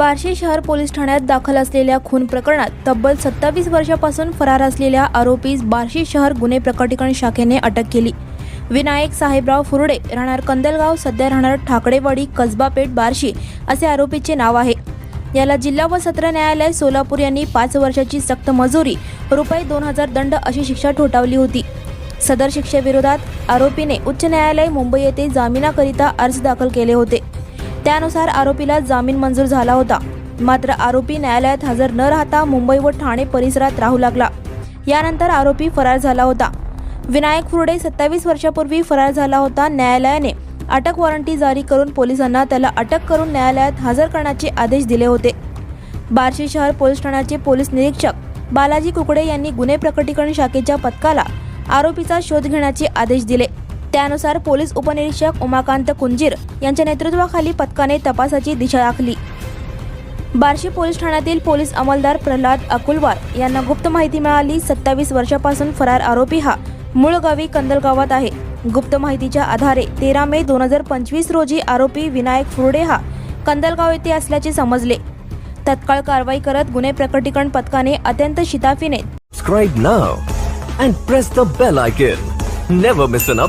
बार्शी शहर पोलीस ठाण्यात दाखल असलेल्या खून प्रकरणात तब्बल सत्तावीस वर्षापासून फरार असलेल्या आरोपीस बार्शी शहर गुन्हे प्रकटीकरण शाखेने अटक केली. विनायक साहेबराव फुरडे राहणार कंदलगाव सध्या राहणार ठाकडेवाडी कसबापेठ बार्शी असे आरोपीचे नाव आहे. याला जिल्हा व सत्र न्यायालय सोलापूर यांनी पाच वर्षाची सक्त मजुरी रुपये दोन हजार दंड अशी शिक्षा ठोठावली होती. सदर शिक्षेविरोधात आरोपीने उच्च न्यायालय मुंबई येथे जामिनाकरिता अर्ज दाखल केले होते. त्यानुसार आरोपीला जामीन मंजूर झाला होता. मात्र आरोपी न्यायालयात हजर न राहता मुंबई व ठाणे परिसरात राहू लागला. यानंतर आरोपी फरार झाला होता. विनायक फुरडे सत्तावीस वर्षापूर्वी फरार झाला होता. न्यायालयाने अटक वॉरंटी जारी करून पोलिसांना त्याला अटक करून न्यायालयात हजर करण्याचे आदेश दिले होते. बार्शी शहर पोलीस ठाण्याचे पोलीस निरीक्षक बालाजी कुकडे यांनी गुन्हे प्रकटीकरण शाखेच्या पथकाला आरोपीचा शोध घेण्याचे आदेश दिले. त्यानुसार पोलीस उपनिरीक्षक उमाकांत कुंजीर यांच्या नेतृत्वाखाली पथकाने तपासाची दिशा आखली बार्शी पोलीस ठाण्यातील पोलीस अंमलदार प्रल्हाद अकुलवार यांना गुप्त माहिती मिळाली सत्तावीस वर्षापासून फरार आरोपी हा मूळ गावी कंदलगावात आहे गुप्त माहितीच्या आधारे तेरा मे दोन हजार पंचवीस रोजी आरोपी विनायक फुरडे हा कंदलगाव येथे असल्याचे समजले तत्काळ कारवाई करत गुन्हे प्रकटीकरण पथकाने अत्यंत शिताफीने Subscribe now and press the bell icon. Never miss an.